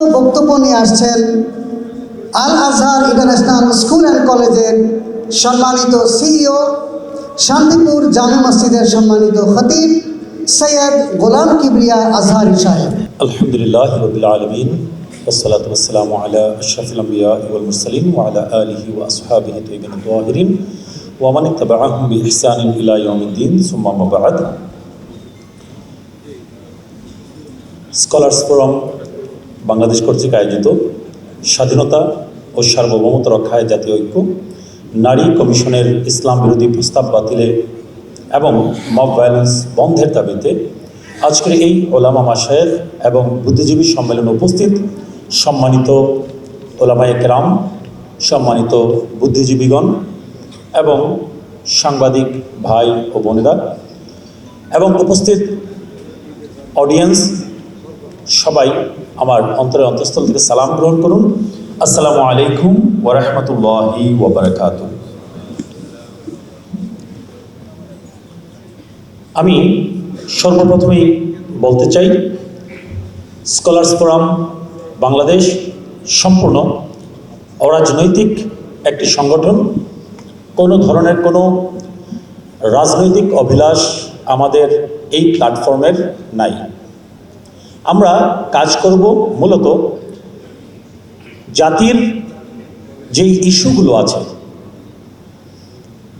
বক্তব্য নিয়ে আসছেন Al Azhar international school and কলেজের সম্মানিত সিইও শান্তিপুর জামে মসজিদের সম্মানিত খতিব সৈয়দ গোলাম কিবরিয়া আজহারি সাহেব الحمد لله رب العالمين والصلاة والسلام على أشرف الأنبياء والمرسلين وعلى آله وأصحابه الطيبين الطاهرين ومن اتبعهم بإحسان إلى يوم الدين ثم ما بعد স্কলার্স ফোরাম বাংলাদেশ কর্তৃক আয়োজিত স্বাধীনতা ও সার্বভৌমত্ব রক্ষায় জাতীয় ঐক্য, নারী কমিশনের ইসলাম বিরোধী প্রস্তাব বাতিলে এবং মব ভায়োলেন্স বন্ধের দাবিতে আজকের এই ওলামা মাসায়ের এবং বুদ্ধিজীবী সম্মেলনে উপস্থিত সম্মানিত ওলামা একরাম সম্মানিত বুদ্ধিজীবীগণ এবং সাংবাদিক ভাই ও বোনেরা এবং উপস্থিত অডিয়েন্স সবাই আমার অন্তরের অন্তঃস্থল থেকে সালাম গ্রহণ করুন। আসসালামু আলাইকুম ওরহমতুল্লাহি ওবরাকাত আমি সর্বপ্রথমেই বলতে চাই, স্কলার্স ফোরাম বাংলাদেশ সম্পূর্ণ অরাজনৈতিক একটি সংগঠন। কোনো ধরনের কোনো রাজনৈতিক অভিলাষ আমাদের এই প্ল্যাটফর্মের নাই। আমরা কাজ করব মূলত জাতির যেই ইস্যুগুলো আছে,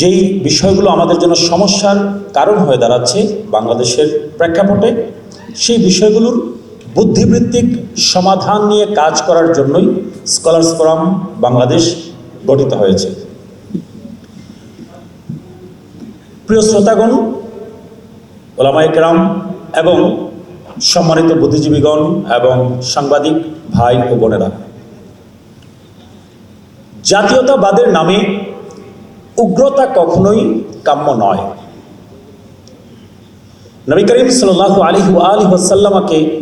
যেই বিষয়গুলো আমাদের জন্য সমস্যার কারণ হয়ে দাঁড়াচ্ছে বাংলাদেশের প্রেক্ষাপটে, সেই বিষয়গুলোর বুদ্ধিবৃত্তিক সমাধান নিয়ে কাজ করার জন্যই স্কলার্স ফোরাম বাংলাদেশ গঠিত হয়েছে। প্রিয় শ্রোতাগণ ওলামাইকরাম এবং সম্মানিত বুদ্ধিজীবীগণ এবং সাংবাদিক ভাই ও বোনেরা। জাতীয়তাবাদের নামে উগ্রতা কখনোই কাম্য নয়। নবী করিম সাল্লাহ আলী আলী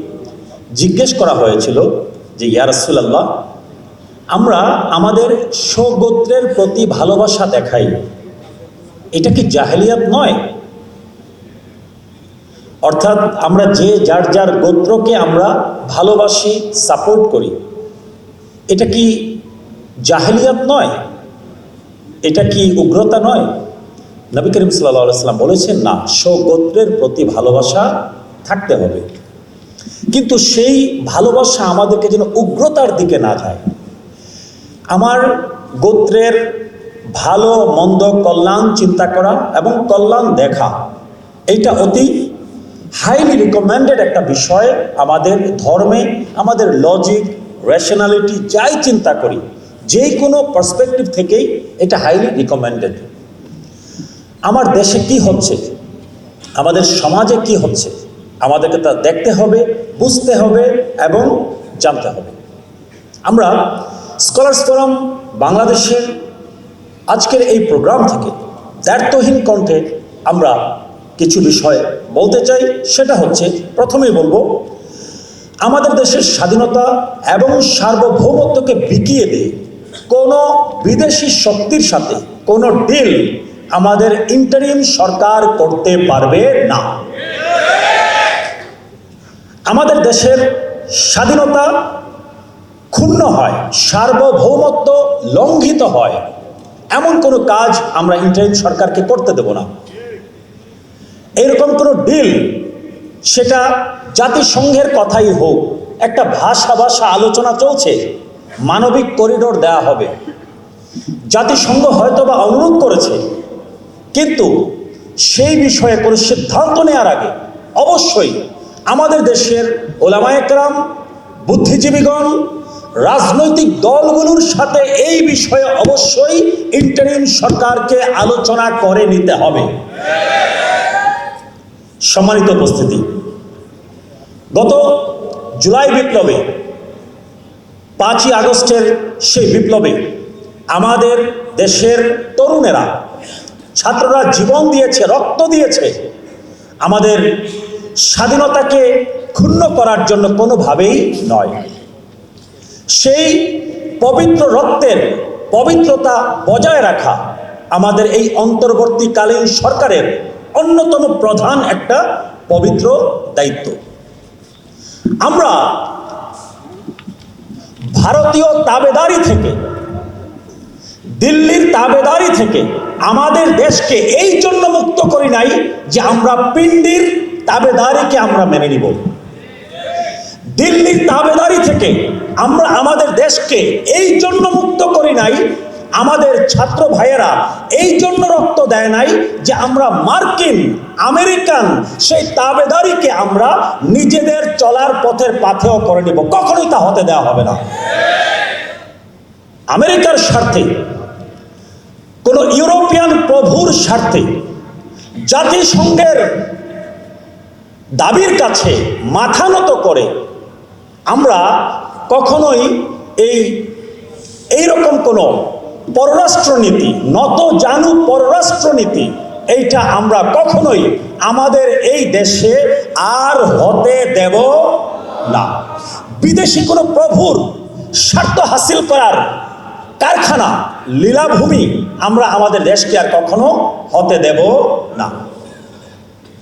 জিজ্ঞেস করা হয়েছিল যে ইয়ারসুল্লাহ আমরা আমাদের স্বগোত্রের প্রতি ভালোবাসা দেখাই। এটা কি জাহেলিয়াত নয়? অর্থাৎ আমরা যে যার যার গোত্রকে আমরা ভালোবাসি সাপোর্ট করি। এটা কি জাহেলিয়াত নয়? এটা কি উগ্রতা নয়? নবী করিম সাল্লাম বলেছেন, না, স্বগোত্রের প্রতি ভালোবাসা থাকতে হবে। কিন্তু সেই ভালোবাসা আমাদেরকে যেন উগ্রতার দিকে না যায়। আমার গোত্রের ভালো, মন্দ, কল্যাণ চিন্তা করা এবং কল্যাণ দেখা এইটা অতি হাইলি রিকমেন্ডেড একটা বিষয় আমাদের ধর্মে, আমাদের লজিক রেশনালিটি যাই চিন্তা করি যে কোনো পার্সপেক্টিভ থেকেই এটা হাইলি রিকমেন্ডেড আমার দেশে কি হচ্ছে? আমাদের সমাজে কি হচ্ছে? আমাদেরকে তা দেখতে হবে, বুঝতে হবে এবং জানতে হবে। আমরা স্কলার্স ফোরাম বাংলাদেশের আজকের এই প্রোগ্রাম থেকে দায়িত্বহীন কণ্ঠে আমরা কিছু বিষয় বলতে চাই, সেটা হচ্ছে প্রথমেই বলব, আমাদের দেশের স্বাধীনতা এবং সার্বভৌমত্বকে বিকিয়ে দিয়ে কোনো বিদেশি শক্তির সাথে কোনো ডিল আমাদের ইন্টারিম সরকার করতে পারবে না। আমাদের দেশের স্বাধীনতা ক্ষুণ্ণ হয়, সার্বভৌমত্ব লঙ্ঘিত হয়, এমন কোনো কাজ আমরা ইন্টারিম সরকারকে করতে দেব না। এরকম কোনো ডিল সেটা জাতিসংঘের কথাই হোক, একটা ভাষা ভাষা আলোচনা চলছে, মানবিক করিডোর দেয়া হবে। জাতিসংঘ হয়তো বা অনুরোধ করেছে, কিন্তু সেই বিষয়ে কোনো সিদ্ধান্ত নেওয়ার আগে অবশ্যই আমাদের দেশের ওলামায়করাম বুদ্ধিজীবীগণ, রাজনৈতিক দলগুলোর সাথে এই বিষয়ে অবশ্যই ইন্টারিম সরকারকে আলোচনা করে নিতে হবে। সম্মানিত উপস্থিতি। গত জুলাই বিপ্লবে পাঁচই আগস্টের সেই বিপ্লবে আমাদের দেশের তরুণেরা, ছাত্ররা জীবন দিয়েছে, রক্ত দিয়েছে। আমাদের স্বাধীনতাকে ক্ষুণ্ণ করার জন্য কোনোভাবেই নয়। সেই পবিত্র রক্তের পবিত্রতা বজায় রাখা আমাদের এই অন্তর্বর্তীকালীন সরকারের অন্যতম প্রধান একটা পবিত্র দায়িত্ব। আমরা ভারতীয় তাবেদারি থেকে, দিল্লির তাবেদারি থেকে আমাদের দেশকে এই জন্য মুক্ত করি নাই যে আমরা পিণ্ডির তাবেদারিকে আমরা মেনে নিব। দিল্লির তাবেদারি থেকে আমরা আমাদের দেশকে এই জন্য মুক্ত করি নাই আমাদের ছাত্র ভাইয়েরা, এই জন্য রক্ত দেয় নাই যে আমরা মার্কিন, আমেরিকান, সেই তাবেদারিকে আমরা নিজেদের চলার পথের পাথেও করে নিব। কখনোই তা হতে দেওয়া হবে না। আমেরিকার স্বার্থে, কোন ইউরোপিয়ান প্রভুর স্বার্থে, জাতিসংঘের দাবির কাছে মাথা নত করে আমরা কখনোই এই, এইরকম কোনো পররাষ্ট্রনীতি, নত জানু পররাষ্ট্রনীতি, এইটা আমরা কখনোই আমাদের এই দেশে আর হতে দেব না। বিদেশি কোনো প্রভুর স্বার্থ হাসিল করার কারখানা, লীলাভূমি আমরা আমাদের দেশকে আর কখনো হতে দেব না।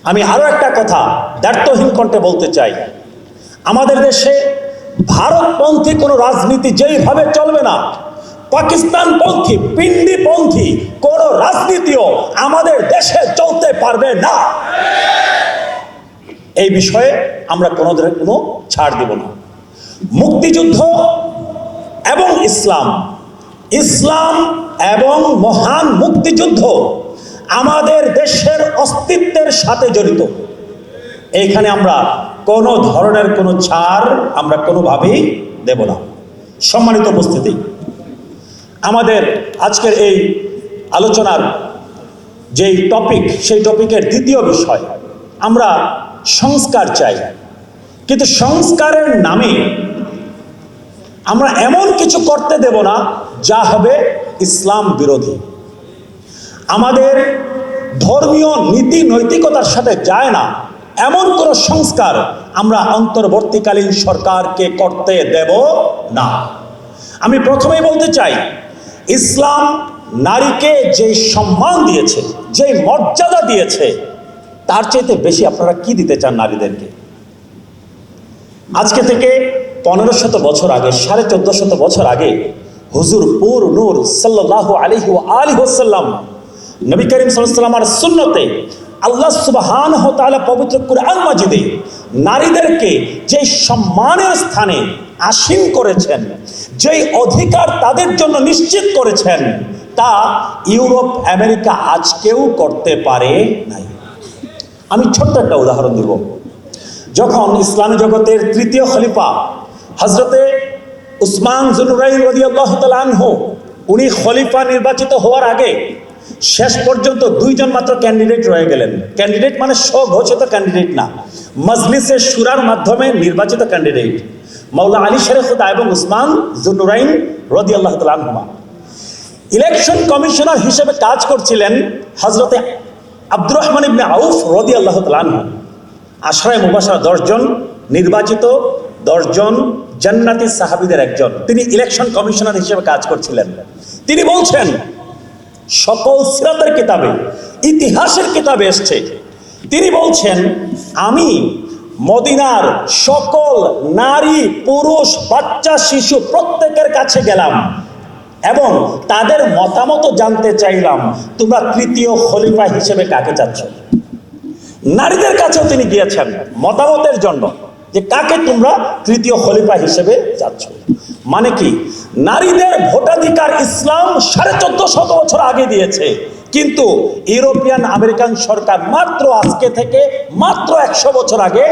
আমি আরও একটা কথা দ্ব্যর্থহীন কণ্ঠে বলতে চাই। আমাদের দেশে ভারতপন্থী কোনো রাজনীতি যেইভাবে চলবে না পাকিস্তানপন্থী, পিন্ডিপন্থী কোনো রাজনীতিও আমাদের দেশে চলতে পারবে না। এই বিষয়ে আমরা কোনো ধরনের কোনো ছাড় দেব না। মুক্তিযুদ্ধ এবং ইসলাম ইসলাম এবং মহান মুক্তিযুদ্ধ আমাদের দেশের অস্তিত্বের সাথে জড়িত। এইখানে আমরা কোনো ধরনের কোনো ছাড় আমরা কোনোভাবেই দেব না। সম্মানিত উপস্থিতি। আমাদের আজকের এই আলোচনার যেই টপিক সেই টপিকের দ্বিতীয় বিষয়, আমরা সংস্কার চাই। কিন্তু সংস্কারের নামে আমরা এমন কিছু করতে দেব না, যা হবে ইসলাম বিরোধী। আমাদের ধর্মীয় নীতি নৈতিকতার সাথে যায় না। এমন কোনো সংস্কার আমরা অন্তর্বর্তীকালীন সরকারকে করতে দেব না। আমি প্রথমেই বলতে চাই ইসলাম নারীকে যে সম্মান দিয়েছে যে মর্যাদা দিয়েছে, তার চাইতে বেশি আপনারা কি দিতে চান নারীদেরকে? আজকে থেকে পনেরো শত বছর আগে, সাড়ে চোদ্দ শত বছর আগে, হুজুর পুর নূর সাল্লাহ আলিহু আলী হোসাল্লাম নবী করিম সাল্লামার সুন্নতে আল্লাহ সুবাহান তাআলা পবিত্র কুরআন মাজিদে নারীদেরকে যে সম্মানের স্থানে আসীন করেছেন, যেই অধিকার তাদের জন্য নিশ্চিত করেছেন, তা ইউরোপ, আমেরিকা আজকেও করতে পারে নাই। আমি ছোট্ট একটা উদাহরণ দিব। যখন ইসলামী জগতের তৃতীয় খলিফা হজরতে উসমান তালহ উনি খলিফা নির্বাচিত হওয়ার আগে শেষ পর্যন্ত দুইজন মাত্র ক্যান্ডিডেট রয়ে গেলেন। ক্যান্ডিডেট মানে স্বঘোষিত ক্যান্ডিডেট না, মজলিসের সুরার মাধ্যমে নির্বাচিত ক্যান্ডিডেট মাওলা আলী শেরেখুদা এবং উসমান জুনুরাইন রদি আল্লাহ তালহুমা ইলেকশন কমিশনার হিসেবে কাজ করছিলেন হজরতে আব্দুর রহমান ইবনে আউফ রদি আল্লাহ তালহু আশরায় মুবাসারা দশজন নির্বাচিত দশজন জান্নাতি সাহাবিদের একজন। তিনি ইলেকশন কমিশনার হিসেবে কাজ করছিলেন। তিনি বলছেন, সকল সিরাতের কিতাবে, ইতিহাসের কিতাবে এসছে। তিনি বলছেন, আমি মদিনার সকল নারী, পুরুষ, বাচ্চা, শিশু প্রত্যেকের কাছে গেলাম এবং তাদের মতামত জানতে চাইলাম, তোমরা তৃতীয় খলিফা হিসেবে কাকে চাচ্ছ? নারীদের কাছেও তিনি গিয়েছেন মতামতের জন্য যে কাকে তোমরা তৃতীয় খলিফা হিসেবে যাচ্ছ মানে কি? নারীদের ভোটাধিকার ইসলাম সাড়ে চোদ্দ শত বছর আগে দিয়েছে। কিন্তু ইউরোপিয়ান আমেরিকান সরকার মাত্র আজকে থেকে মাত্র একশো বছর আগে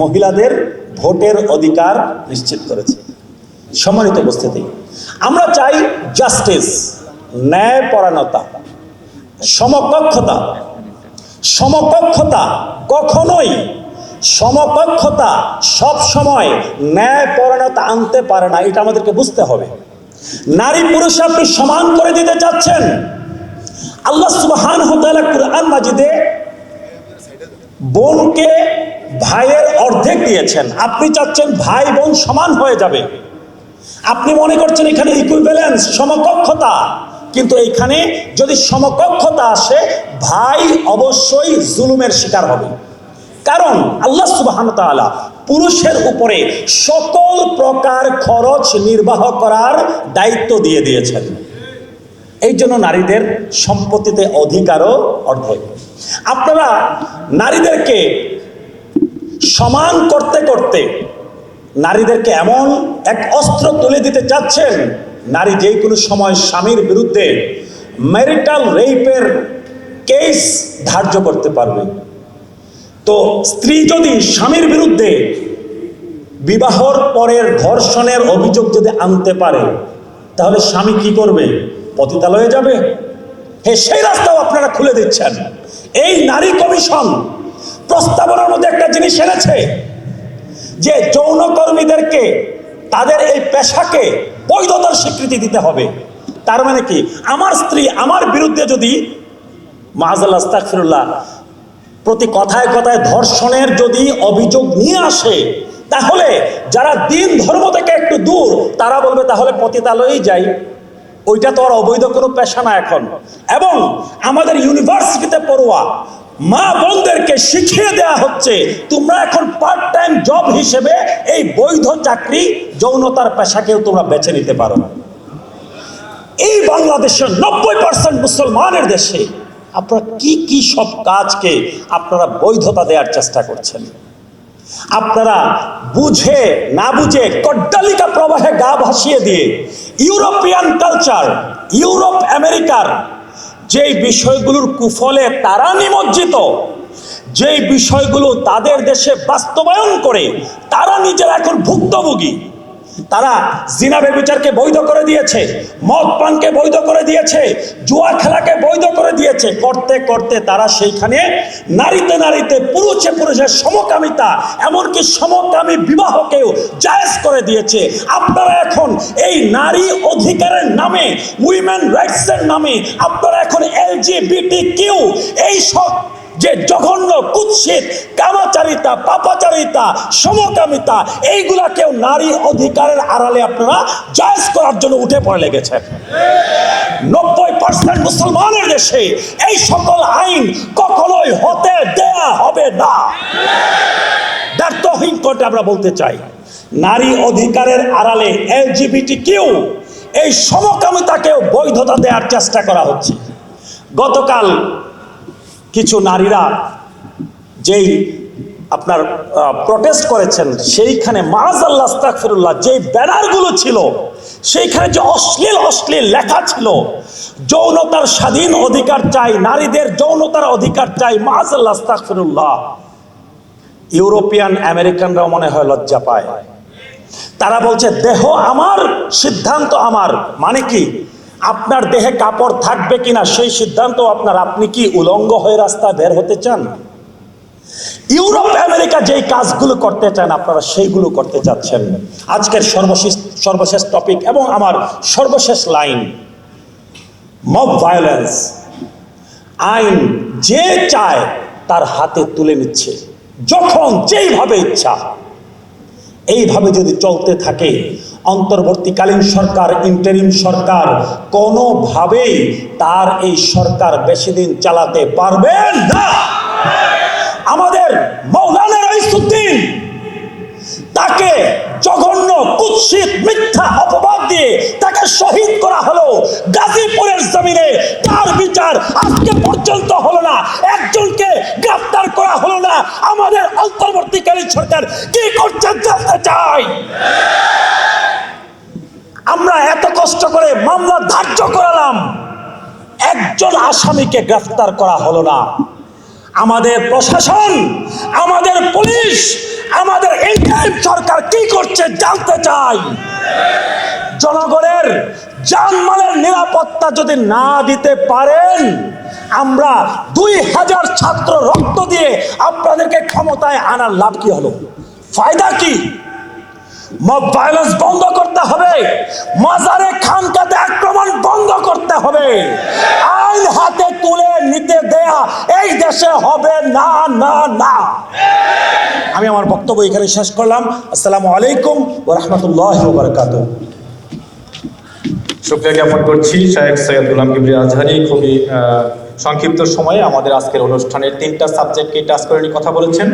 মহিলাদের ভোটের অধিকার নিশ্চিত করেছে। সম্মানিত উপস্থিতি, আমরা চাই জাস্টিস ন্যায়পরায়ণতা, সমকক্ষতা। সমকক্ষতা কখনোই, সমকক্ষতা সব সময় ন্যায়পরায়ণতা আনতে পারে না, এটা আমাদেরকে বুঝতে হবে। নারী পুরুষ আপনি সমান করে দিতে চাচ্ছেন আল্লাহ সুবহান কুরআন মাজিদে বোনকে ভাইয়ের অর্ধেক দিয়েছেন। আপনি চাচ্ছেন ভাই বোন সমান হয়ে যাবে। আপনি মনে করছেন এখানে ইকুইভ্যালেন্স সমকক্ষতা, কিন্তু এখানে যদি সমকক্ষতা আসে, ভাই অবশ্যই জুলুমের শিকার হবে। কারণ আল্লাহ সুবাহান তাআলা পুরুষের উপরে সকল প্রকার খরচ নির্বাহ করার দায়িত্ব দিয়ে দিয়েছেন। এই জন্য নারীদের সম্পত্তিতে অধিকারও অর্ধেক। আপনারা নারীদেরকে সমান করতে করতে নারীদেরকে এমন এক অস্ত্র তুলে দিতে চাচ্ছেন, নারী যে কোনো সময় স্বামীর বিরুদ্ধে ম্যারিটাল রেপের কেস ধার্য করতে পারবে। তো স্ত্রী যদি স্বামীর বিরুদ্ধে বিবাহর পরের ধর্ষণের অভিযোগ যদি আনতে পারে, তাহলে স্বামী কি করবে? পতিতালয়ে যাবে? হ্যাঁ সেই রাস্তাও আপনারা খুলে দিচ্ছেন। এই নারী কমিশন প্রস্তাবনার মধ্যে একটা জিনিস এনেছে যে যৌনকর্মীদেরকে তাদের এই পেশাকে বৈধতার স্বীকৃতি দিতে হবে। তার মানে কি? আমার স্ত্রী আমার বিরুদ্ধে যদি মাহাজাল্লাহ প্রতি কথায় কথায় ধর্ষণের যদি অভিযোগ নিয়ে আসে, তাহলে যারা দিন ধর্ম থেকে একটু দূর, তারা বলবে তাহলে পতিতালয়েই যাই। ওইটা তো আর অবৈধ কোনো পেশা না এখন। এবং আমাদের ইউনিভার্সিটিতে পড়ুয়া মা বোনদেরকে শিখিয়ে দেওয়া হচ্ছে, তোমরা এখন পার্ট টাইম জব হিসেবে এই বৈধ চাকরি যৌনতার পেশাকেও তোমরা বেছে নিতে পারো। এই বাংলাদেশের নব্বই পার্সেন্ট মুসলমানের দেশে আপনারা কি কি সব কাজকে আপনারা বৈধতা দেওয়ার চেষ্টা করছেন? আপনারা বুঝে না বুঝে কড্ডালিকা প্রবাহে গা ভাসিয়ে দিয়ে ইউরোপিয়ান কালচার, ইউরোপ আমেরিকার যেই বিষয়গুলোর কুফলে তারা নিমজ্জিত, যেই বিষয়গুলো তাদের দেশে বাস্তবায়ন করে, তারা নিজেরা এখন ভুক্তভোগী। তারা জিনা বেবিচারকে বৈধ করে দিয়েছে, মদ পানকে বৈধ করে দিয়েছে, জুয়া খেলাকে বৈধ করে দিয়েছে। করতে করতে তারা সেইখানে নারীতে নারীতে, পুরুষে পুরুষের সমকামিতা, এমনকি সমকামী বিবাহকেও জায়েজ করে দিয়েছে। আপনারা এখন এই নারী অধিকারের নামে উইমেন রাইটসের নামে, আপনারা এখন এল এলজিবিটি কিউ এই সব যে জঘন্য, কুৎসিত, কামাচারিতা, পাপাচারিতা, সমকামিতা এইগুলাকেও নারী অধিকারের আড়ালে আপনারা জায়জ করার জন্য উঠে পড়ে লেগেছেন নব্বই পার্সেন্ট মুসলমানের দেশে এই সকল আইন কখনোই হতে দেয়া হবে না। ব্যর্থহীন করতে আমরা বলতে চাই, নারী অধিকারের আড়ালে এলজিবিটি কিউ এই সমকামিতাকেও বৈধতা দেওয়ার চেষ্টা করা হচ্ছে। গতকাল কিছু নারীরা যেই আপনার প্রটেস্ট করেছেন, সেইখানে মাজ আল্লাহ আস্তাকফিরুল্লাহ যেই ব্যানারগুলো ছিল, সেইখানে যে অশ্লীল অশ্লীল লেখা ছিল, যৌনতার স্বাধীন অধিকার চাই, নারীদের যৌনতার অধিকার চাই মাজ আল্লাহ ইউরোপিয়ান, আমেরিকানরাও মনে হয় লজ্জা পায়। তারা বলছে, দেহ আমার, সিদ্ধান্ত আমার। মানে কি? আপনার দেহে কাপড় থাকবে কিনা সেই সিদ্ধান্ত আপনার, আপনি কি উলঙ্গ হয়ে রাস্তায় বের হতে চান? ইউরোপ, আমেরিকা যেই কাজগুলো করতে চান, আপনারা সেইগুলো করতে চাচ্ছেন আজকের সর্বশেষ সর্বশেষ টপিক এবং আমার সর্বশেষ লাইন মব ভায়োলেন্স আইন যে চায়, তার হাতে তুলে নিচ্ছে। যখন যেইভাবে ইচ্ছা, এইভাবে যদি চলতে থাকে অন্তর্বর্তীকালীন সরকার ইন্টারিম সরকার, কোনোভাবেই তার এই সরকার বেশি দিন চালাতে পারবে না। আমাদের মৌলানা রাইসুদ্দিন তাকে জঘন্য, কুৎসিত, মিথ্যা অপবাদ দিয়ে তাকে শহীদ করা হলো। গাজীপুরের জমিনে তার বিচার আজকে পর্যন্ত হলো না। একজনকে গ্রেফতার করা হলো না। আমাদের অন্তর্বর্তীকালীন সরকার কি করছে জানতে চাই। আমরা এত কষ্ট করে মামলা ধার্য করালাম। একজন আসামিকে গ্রেফতার করা হলো না। আমাদের প্রশাসন, আমাদের পুলিশ, আমাদের ইন্ডিয়ান সরকার কি করছে জানতে চাই। জনগণের জানমালের নিরাপত্তা যদি না দিতে পারেন, আমরা দুই হাজার ছাত্র রক্ত দিয়ে আপনাদেরকে ক্ষমতায় আনার লাভ কি হলো? ফায়দা কি? মব ভায়োলেন্স বন্ধ করতে হবে। মাজারে খানকাতে হবে। আইন হাতে তুলে নিতে দেয়া এই দেশে হবে না না না। আমি আমার বক্তব্য এখানে শেষ করলাম। আসসালামু আলাইকুম ও রহমতুল্লাহ বরকাত শুক্রিয়া জ্ঞাপন করছি শাহেখ সৈয়দ গুলাম কিবরি আজহারি খুবই সংক্ষিপ্ত সময়ে আমাদের আজকের অনুষ্ঠানের তিনটা সাবজেক্টকে টাচ করে নিয়ে কথা বলেছেন।